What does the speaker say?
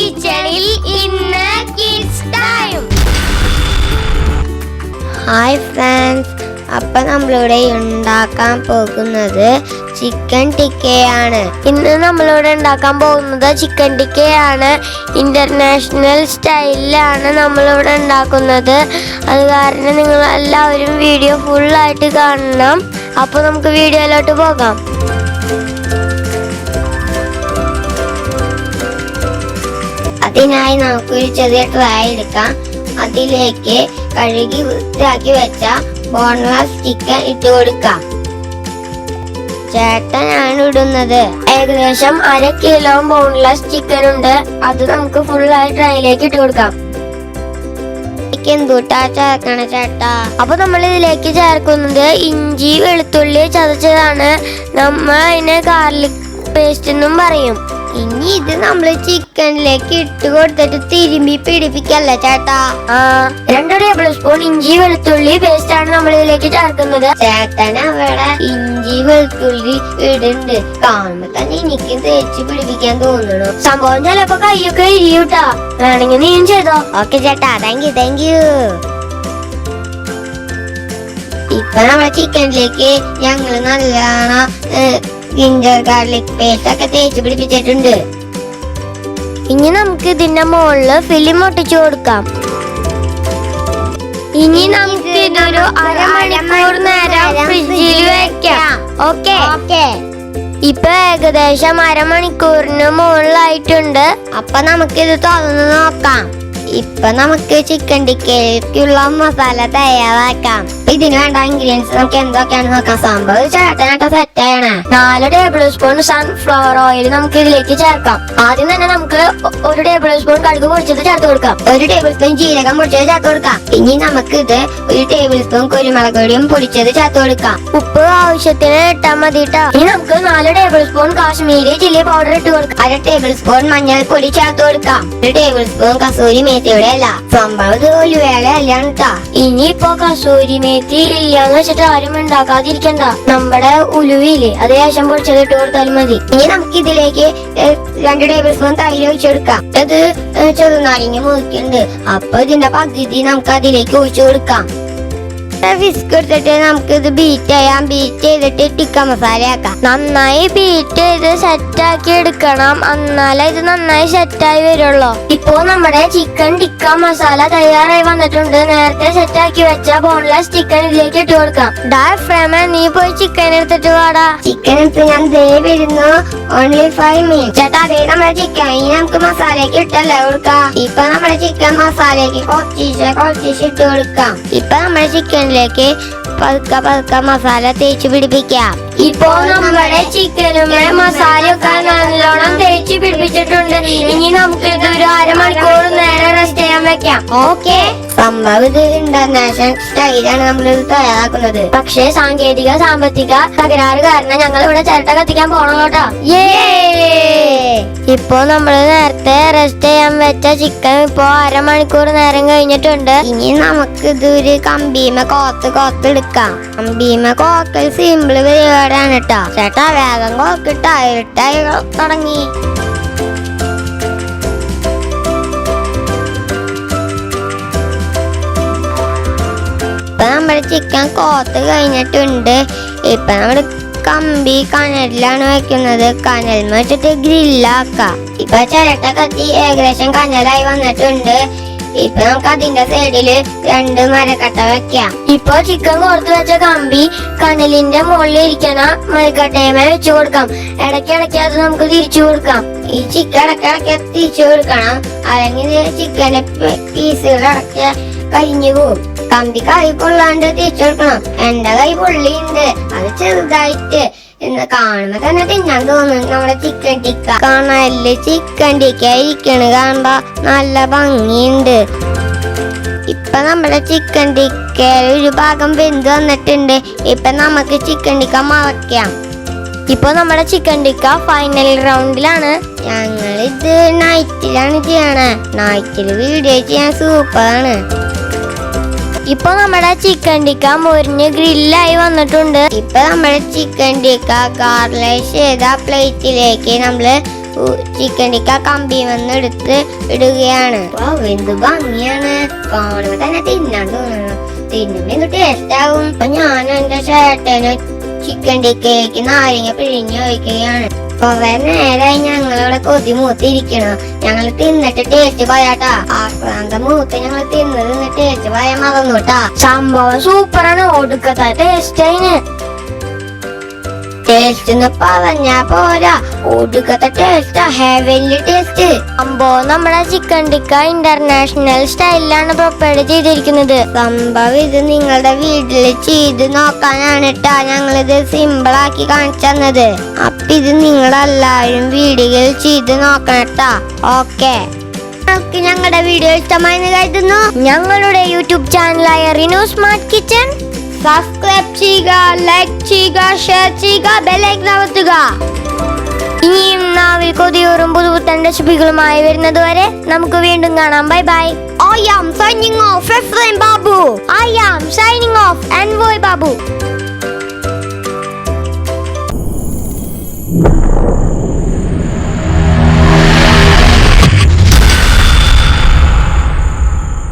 കിച്ചണിൽ ഇന്ന് kids time hi friends അപ്പം നമ്മളിവിടെ ഉണ്ടാക്കാൻ പോകുന്നത് ചിക്കൻ ടിക്കയാണ് ഇന്ന് നമ്മളിവിടെ ഉണ്ടാക്കാൻ പോകുന്നത് ചിക്കൻ ടിക്കയാണ് ഇന്റർനാഷണൽ സ്റ്റൈലിലാണ് നമ്മളിവിടെ ഉണ്ടാക്കുന്നത്. അത് കാരണം നിങ്ങൾ എല്ലാവരും വീഡിയോ ഫുള്ളായിട്ട് കാണണം. അപ്പോൾ നമുക്ക് വീഡിയോയിലോട്ട് പോകാം. അതിനായി നമുക്കൊരു ചെറിയ ട്രൈ എടുക്കാം. അതിലേക്ക് കഴുകി വൃത്തിയാക്കി വെച്ച ബോൺലെസ് ചിക്കൻ ഇട്ട് കൊടുക്കാം. ചേട്ടനാണ് ഇടുന്നത്. ഏകദേശം അര കിലോ ബോൺലെസ് ചിക്കൻ ഉണ്ട്. അത് നമുക്ക് ഫുള്ളായി ട്രൈയിലേക്ക് ഇട്ട് കൊടുക്കാം. എന്തുട്ടാ ചേർക്കണ ചേട്ടാ? അപ്പൊ നമ്മൾ ഇതിലേക്ക് ചേർക്കുന്നത് ഇഞ്ചി വെളുത്തുള്ളി ചതച്ചതാണ്. നമ്മൾ അതിനെ ഗാർലിക് പേസ്റ്റ് എന്നും പറയും. ഇനി ഇത് നമ്മൾ ചിക്കനിലേക്ക് ഇട്ട് കൊടുത്തിട്ട് തിരുമ്പി പിടിപ്പിക്കല്ലേ ചേട്ടാ? രണ്ടു ടേബിൾ സ്പൂൺ ഇഞ്ചി വെളുത്തുള്ളി പേസ്റ്റ് ആണ് നമ്മൾ ഇതിലേക്ക് ചേർക്കുന്നത്. ചേട്ടൻ അവിടെ ഇഞ്ചി വെളുത്തുള്ളി ഇടുന്നുണ്ട്. കാണുമ്പോ തന്നെ എനിക്ക് തേച്ച് പിടിപ്പിക്കാൻ തോന്നുന്നു സംഭവം ചിലപ്പോ കൈയൊക്കെ ഇരിയൂട്ടാ. വേണമെങ്കിൽ നീയും ചെയ്തോ. ഓക്കെ ചേട്ടാ താങ്ക് യു താങ്ക് യു ഇപ്പൊ നമ്മുടെ ചിക്കനിലേക്ക് ഞങ്ങൾ നല്ലോണം ജിഞ്ചർ ഗാർലിക് പേസ്റ്റ് ഒക്കെ തേച്ച് പിടിപ്പിച്ചിട്ടുണ്ട്. ഇനി നമുക്ക് ഇതിന്റെ മുകളിൽ ഫിലിം ഒട്ടിച്ചു കൊടുക്കാം. ഇനി നമുക്ക് ഇതൊരു അരമണിക്കൂർ നേരം ഫ്രിഡ്ജിൽ വെക്കാം. ഓക്കെ? ഇപ്പൊ ഏകദേശം അരമണിക്കൂറിന് മുകളിലായിട്ടുണ്ട്. അപ്പൊ നമുക്ക് ഇത് തുറന്ന് നോക്കാം. ഇപ്പൊ നമുക്ക് ചിക്കൻ ടിക്കയിലേക്കുള്ള മസാല തയ്യാറാക്കാം. ഇതിന് വേണ്ട ഇൻഗ്രീഡിയൻസ് നമുക്ക് എന്തൊക്കെയാണ് നോക്കാം? സംഭവം ചേട്ടനായിട്ട് സെറ്റ് ആണ് നാല് ടേബിൾ സ്പൂൺ സൺഫ്ലവർ ഓയിൽ നമുക്ക് ഇതിലേക്ക് ചേർക്കാം. ആദ്യം തന്നെ നമുക്ക് ഒരു ടേബിൾ സ്പൂൺ കടുക് പൊടിച്ചത് ചേർത്ത് കൊടുക്കാം. ഒരു ടേബിൾ സ്പൂൺ ജീരകം പൊടിച്ചത് ചേർത്ത് കൊടുക്കാം. ഇനി നമുക്ക് ഇത് ഒരു ടേബിൾ സ്പൂൺ കുരുമുളക് പൊടിയും പൊടിച്ചത് ചേർത്ത് കൊടുക്കാം. ഉപ്പ് ആവശ്യത്തിന് ഇട്ടാൽ മതി കേട്ടോ ഇനി നമുക്ക് നാല് table spoon Kashmiri chilli powder ഇട്ട് കൊടുക്കാം. അര ടേബിൾ സ്പൂൺ മഞ്ഞൾപ്പൊടി ചേർത്ത് കൊടുക്കാം. ഒരു ടേബിൾ സ്പൂൺ കസൂരി മേത്തിയുടെ അല്ല സംഭവത് ഇത് ഒരു വേള അല്ലാണ് ട്ടാ ഇനിയിപ്പോ കസൂരിമേത്തി ഇല്ലാന്ന് വെച്ചിട്ട് ആരും ഉണ്ടാക്കാതിരിക്കണ്ട നമ്മുടെ ഉലുവില്ലേ അത് ശേഷം പൊടിച്ചത് ഇട്ട് കൊടുത്താലും മതി. ഇനി നമുക്ക് ഇതിലേക്ക് രണ്ട് ടേബിൾ സ്പൂൺ തൈര് ഒഴിച്ചെടുക്കാം. അത് ഏഹ്, മുറിക്കുന്നുണ്ട്. അപ്പൊ ഇതിന്റെ പകുതി നമുക്ക് അതിലേക്ക് ഒഴിച്ചു കൊടുക്കാം. വിസ്ക് എടുത്തിട്ട് നമുക്ക് ഇത് ബീറ്റ് ചെയ്യാം. ബീറ്റ് ചെയ്തിട്ട് ടിക്ക മസാല ആക്കാം. നന്നായി ബീറ്റ് ചെയ്ത് സെറ്റ് ആക്കി എടുക്കണം. എന്നാലേ ഇത് നന്നായി സെറ്റ് ആയി വരുള്ളൂ. ഇപ്പോ നമ്മുടെ ചിക്കൻ ടിക്ക മസാല തയ്യാറായി വന്നിട്ടുണ്ട്. നേരത്തെ സെറ്റ് ആക്കി വെച്ച ബോൺലെസ് ചിക്കൻ ഇതിലേക്ക് ഇട്ട് കൊടുക്കാം. ഡാ ഫ്രേമ നീ പോയി ചിക്കൻ എടുത്തിട്ട് വാടാ. ചിക്കൻ എടുത്ത് ഞാൻ ദേ വരുന്നു. ഓൺലി ഫൈവ് മിനിറ്റ് ചേട്ടാ അതേ നമ്മുടെ ചിക്കൻ ഇനി നമുക്ക് മസാലയ്ക്ക് ഇട്ടല്ലേ കൊടുക്കാം. ഇപ്പൊ നമ്മുടെ ചിക്കൻ മസാലയ്ക്ക് കുറച്ച് കുറച്ച് ഇട്ട് കൊടുക്കാം. ഇപ്പൊ നമ്മുടെ ചിക്കനിലേക്ക് പതുക്കെ പതുക്കെ മസാല തേച്ച് പിടിപ്പിക്കാം. ഇപ്പോ നമ്മുടെ ചിക്കനും മസാല ഒക്കെ നല്ലോണം തേച്ച് പിടിപ്പിച്ചിട്ടുണ്ട്. ഇനി നമുക്ക് ഇത് ഒരു അരമണിക്കൂർ നേരം റെസ്റ്റ് ചെയ്യാൻ വെക്കാം. ഓക്കെ സംഭവം ഇത് ഇന്റർനാഷണൽ സ്റ്റൈലാണ് നമ്മൾ ഇത് തയ്യാറാക്കുന്നത്. പക്ഷേ സാങ്കേതിക സാമ്പത്തിക തകരാറ് കാരണം ഞങ്ങൾ ഇവിടെ ചിരട്ട കത്തിക്കാൻ പോണോട്ടാ. ഇപ്പോ നമ്മൾ നേരത്തെ റെസ്റ്റ് ചെയ്യാൻ വെച്ച ചിക്കൻ ഇപ്പോ അരമണിക്കൂർ നേരം കഴിഞ്ഞിട്ടുണ്ട്. ഇനി നമുക്ക് ഇതൊരു കമ്പീമ കോത്ത് കോത്ത് എടുക്കാം. കമ്പീമ കോക്കൽ സിമ്പിൾ പരിപാടിയാണ് കേട്ടോ. ചേട്ടാ വേഗം കോക്കിട്ടായിട്ടായി തുടങ്ങി. ഇപ്പൊ നമ്മുടെ ചിക്കൻ കോത്ത് കഴിഞ്ഞിട്ടുണ്ട്. ഇപ്പൊ നമ്മൾ കമ്പി കനലിലാണ് വെക്കുന്നത്. കനൽ വെച്ചിട്ട് ഗ്രില്ലാക്കാം ഇപ്പൊ ചിരട്ട കത്തി ഏകദേശം കനലായി വന്നിട്ടുണ്ട്. ഇപ്പൊ നമുക്ക് അതിന്റെ സൈഡിൽ രണ്ട് മരക്കട്ട വെക്കാം. ഇപ്പൊ ചിക്കൻ കോർത്ത് വെച്ച കമ്പി കനലിന്റെ മുകളിൽ ഇരിക്കണ. മരക്കട്ടയമേ വെച്ചു കൊടുക്കാം. ഇടയ്ക്കിടയ്ക്ക് അത് നമുക്ക് തിരിച്ചു കൊടുക്കാം. ഈ ചിക്കൻ ഇടയ്ക്കിടയ്ക്ക് തിരിച്ചു കൊടുക്കണം. അല്ലെങ്കിൽ ചിക്കൻ പീസുകൾ ഇടയ്ക്ക് കരിഞ്ഞു പോവും കമ്പി കൈ പൊള്ളാണ്ട് തിരിച്ചെടുക്കണം. എന്റെ കൈ പൊള്ളിയുണ്ട്. അത് ചെറുതായിട്ട് എന്ന് കാണുമ്പോ തന്നെ തിന്നാൻ തോന്നും. നമ്മുടെ ചിക്കൻ ടിക്ക കാണൽ ചിക്കൻ ടിക്ക ഇരിക്കണ് കാണ നല്ല ഭംഗിയുണ്ട്. ഇപ്പൊ നമ്മുടെ ചിക്കൻ ടിക്ക ഒരു ഭാഗം വെന്ത് വന്നിട്ടുണ്ട്. ഇപ്പൊ നമുക്ക് ചിക്കൻ ടിക്ക മറക്കാം. ഇപ്പൊ നമ്മുടെ ചിക്കൻ ടിക്ക ഫൈനൽ റൗണ്ടിലാണ് ഞങ്ങൾ ഇത് നൈറ്റിലാണ് ചെയ്യണേ. നൈറ്റിൽ വീഡിയോ ചെയ്യാൻ സൂപ്പറാണ് ഇപ്പൊ നമ്മുടെ ചിക്കൻ ടിക്ക മുരിഞ്ഞ് ഗ്രില്ലായി വന്നിട്ടുണ്ട്. ഇപ്പൊ നമ്മുടെ ചിക്കൻ ടിക്ക ഗാർലൈസ് ചെയ്ത പ്ലേറ്റിലേക്ക് നമ്മൾ ചിക്കൻ ടിക്ക കമ്പി വന്ന് എടുത്ത് ഇടുകയാണ്. എന്ത് ഭംഗിയാണ്. കാണുമ്പോ തന്നെ തിന്നാൻ തോന്നുന്നു. തിന്നുമ്പോ എന്ത് ടേസ്റ്റ് അപ്പൊ ഞാൻ എന്റെ ചേട്ടന് ചിക്കൻ ടിക്കയിലേക്ക് നാരങ്ങ പിഴിഞ്ഞ് ഒഴിക്കുകയാണ്. കൊറേ നേരമായി ഞങ്ങളിവിടെ കൊതി മൂത്തിരിക്കണു. ഞങ്ങൾ തിന്നിട്ട് ടേസ്റ്റ് പോയാട്ടാ. ആക്രാന്തം മൂത്ത് ഞങ്ങൾ തിന്ന് ടേസ്റ്റ് പോയാൽ മറന്നുട്ടാ. സംഭവം സൂപ്പറാണ് ഒടുക്കത്തെ ടേസ്റ്റ് അതിന് ടേസ്റ്റ് എന്ന് പറഞ്ഞാ പോരാ. ഒടുക്കത്തെ ടേസ്റ്റ് ഹെവൻലി ടേസ്റ്റ് അമ്പോ നമ്മളെ ചിക്കൻ ടിക്ക ഇന്റർനാഷണൽ സ്റ്റൈലിലാണ് പ്രിപ്പയർ ചെയ്തിരിക്കുന്നത്. സംഭവം ഇത് നിങ്ങളുടെ വീട്ടിൽ ചെയ്ത് നോക്കാനാണ് ട്ടാ ഞങ്ങളിത് സിമ്പിൾ ആക്കി കാണിച്ചു തന്നത്. അപ്പൊ ഇത് നിങ്ങളെല്ലാവരും വീടുകളിൽ ചെയ്ത് നോക്കണട്ടാ ഓക്കെ. നിങ്ങൾക്ക് ഞങ്ങളുടെ വീഡിയോ ഇഷ്ടമായി കരുതുന്നു. ഞങ്ങളുടെ യൂട്യൂബ് ചാനലായ റിനു സ്മാർട്ട് കിച്ചൺ സബ്സ്ക്രൈബ് ചെയ്യുക ലൈക്ക് ചെയ്യുക ഷെയർ ചെയ്യുക ബെലൈക്കൻ അമർത്തുക. ഇനിയും നാവിൽ കൊതിയോറും പുതുപുത്തൻ വരുന്നത് വരെ നമുക്ക് വീണ്ടും കാണാം. Bye bye I am signing off Ephraim Babu I am